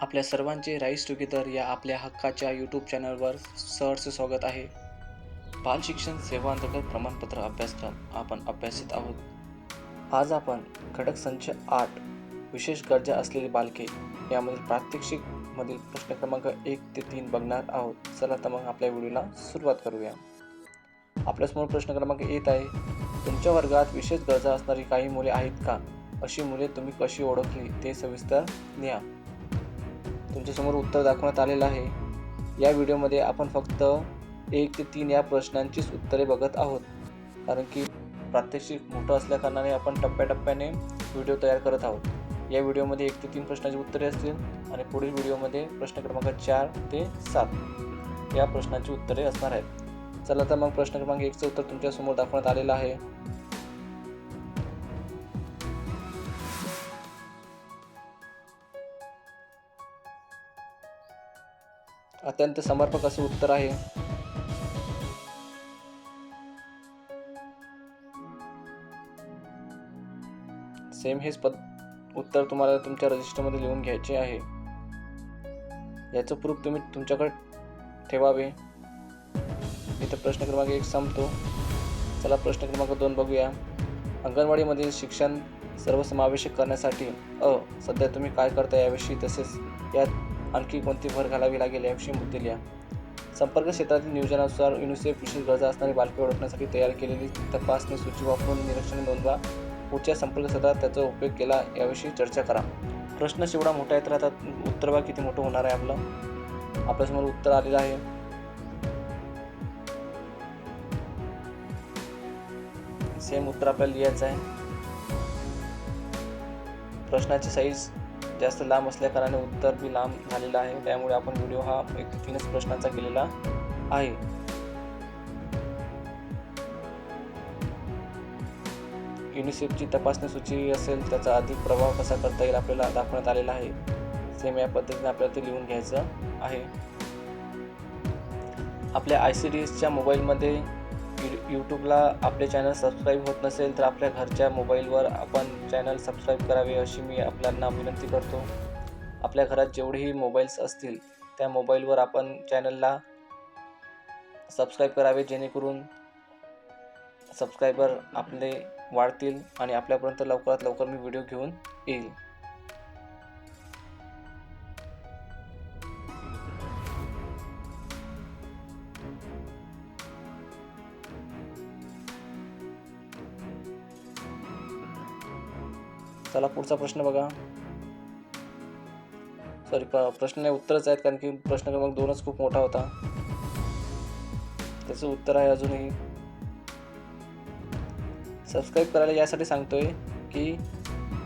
आपल्या सर्वांचे rice together या आपल्या हक्काच्या यूट्यूब चॅनलवर सहर्ष स्वागत आहे. बाल शिक्षण सेवा अंतर्गत प्रमाणपत्र अभ्यासक्रम आपण अभ्यासित आहोत. आज आपण घटक संच आठ विशेष गरजा असलेली बालके यामधील प्रात्यक्षिकमधील प्रश्न क्रमांक एक ते तीन बघणार आहोत. चला तर मग आपल्या व्हिडिओला सुरुवात करूया. आपल्यासमोर प्रश्न क्रमांक येत आहे तुमच्या वर्गात विशेष गरजा असणारी काही मुले आहेत का? अशी मुले तुम्ही कशी ओळखली ते सविस्तर न्या तुमच्यासमोर उत्तर दाखवण्यात आलेलं आहे. या व्हिडिओमध्ये आपण फक्त एक ते तीन या प्रश्नांचीच उत्तरे बघत आहोत. कारण की प्रात्यक्षिक मोठं असल्याकारणाने आपण टप्प्याटप्प्याने व्हिडिओ तयार करत आहोत. या व्हिडिओमध्ये एक ते तीन प्रश्नांची उत्तरे असतील आणि पुढील व्हिडिओमध्ये प्रश्न क्रमांक चार ते सात या प्रश्नांची उत्तरे असणार आहेत. चला तर मग प्रश्न क्रमांक एकचं उत्तर तुमच्यासमोर दाखवण्यात आलेलं आहे. अत्यंत समर्पक असे उत्तर आहे. सेम हेच पद उत्तर तुम्हाला तुमच्या रजिस्टरमध्ये लिहून घ्यायचे आहे. याचं प्रूफ तुम्ही तुमच्याकडे ठेवावे. इथं प्रश्न क्रमांक एक संपतो. चला प्रश्न क्रमांक दोन बघूया. अंगणवाडीमधील शिक्षण सर्वसमावेशक करण्यासाठी अ सध्या तुम्ही काय करता याविषयी तसेच यात आणखी कोणती भर घालावी लागेल याविषयी मुद्दे लिहा संपर्क क्षेत्रातील नियोजनानुसार युनिसेफ विशेष गरजा असणारी बालके ओळखण्यासाठी तयार केलेली तपासणी सूची वापरून निरीक्षण नोंदवा. पुढच्या संपर्क क्षेत्रात त्याचा उपयोग केला याविषयी चर्चा करा. प्रश्न जेवढा मोठा येत राहतात उत्तर भाग किती मोठं होणार आहे आपलं. आपल्यासमोर उत्तर आलेलं आहे. सेम उत्तर आपल्याला लिहायचं आहे. प्रश्नाची साईज जास्त लांब असल्याकारणाने उत्तर बी लांब झालेलं आहे. त्यामुळे आपण व्हिडिओ हा एक तीनच प्रश्नांचा केलेला आहे. युनिसेफची तपासणी सूची असेल त्याचा अधिक प्रभाव कसा करता येईल आपल्याला दाखवण्यात आलेला आहे. सेम या पद्धतीने आपल्याला ते लिहून घ्यायचं आहे. आपल्या आय सी डी एसच्या मोबाईलमध्ये यूट्यूबला आपले चॅनल सबस्क्राईब होत नसेल तर आपल्या घरच्या मोबाईलवर आपण चॅनल सबस्क्राईब करावे अशी मी आपल्यांना विनंती करतो. आपल्या घरात जेवढेही मोबाईल्स असतील त्या मोबाईलवर आपण चॅनलला सबस्क्राईब करावे जेणेकरून सबस्क्रायबर आपले वाढतील आणि आपल्यापर्यंत लवकरात लवकर मी व्हिडिओ घेऊन येईल. चला पुढचा प्रश्न बघा. सॉरी प्रश्न नाही उत्तरच आहेत कारण की प्रश्न क्रमांक दोनच खूप मोठा होता. त्याचं उत्तर आहे अजूनही. सबस्क्राईब करायला यासाठी सांगतोय की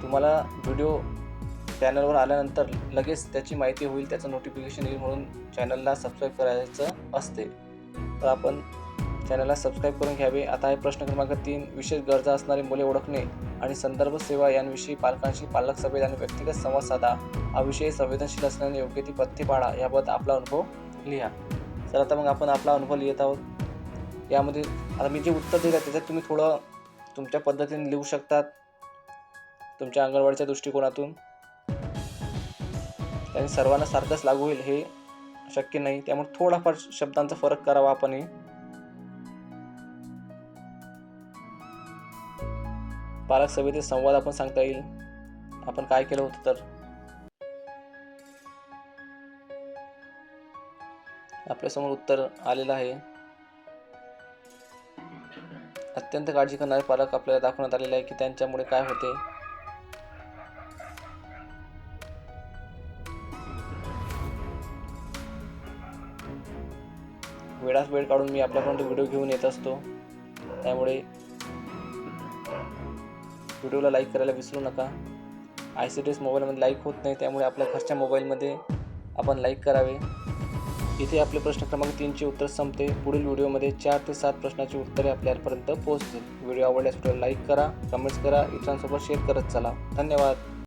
तुम्हाला व्हिडिओ चॅनलवर आल्यानंतर लगेच त्याची माहिती होईल त्याचं नोटिफिकेशन येईल म्हणून चॅनलला सबस्क्राईब करायचं असते. तर आपण चॅनलला सबस्क्राईब करून घ्यावे. आता आहे प्रश्न क्रमांक तीन. विशेष गरजा असणारी मुले ओळखणे. आणि संदर्भ सेवा यांविषयी पालकांशी पालक सभेत आणि व्यक्तिगत संवाद साधा. हा विषय संवेदनशील असल्याने योग्य ती पथ्य पाळा याबाबत आपला अनुभव लिहा. तर आता मग आपण आपला अनुभव लिहित आहोत. यामध्ये आता मी जे उत्तर दिलं त्याच्यात तुम्ही थोडं तुमच्या पद्धतीने लिहू शकतात. तुमच्या अंगणवाडीच्या दृष्टिकोनातून. त्यांनी सर्वांना सारखंच लागू होईल हे शक्य नाही. त्यामुळे थोडाफार शब्दांचा फरक करावा आपणही. पालक सभेतील संवाद आपण सांगता येईल. आपण काय केलं होतं तर? आपल्यासमोर उत्तर आलेलं आहे. अत्यंत काळजी करणारे पालक आपल्याला दाखवण्यात आलेले आहे की त्यांच्यामुळे काय होते. वेळात वेळ काढून मी आपल्यापर्यंत व्हिडिओ घेऊन येत असतो. त्यामुळे व्हिडिओला लाईक करायला विसरू नका. आय सी डी एस मोबाईलमध्ये लाईक होत नाही त्यामुळे आपल्या घरच्या मोबाईलमध्ये आपण लाईक करावे. इथे आपले प्रश्न क्रमांक तीनचे उत्तर संपते. पुढील व्हिडिओमध्ये चार ते सात प्रश्नाची उत्तरे आपल्यापर्यंत पोहोचतील. व्हिडिओ आवडल्यास व्हिडिओ लाईक करा कमेंट्स करा इतरांसोबत शेअर करत चला. धन्यवाद.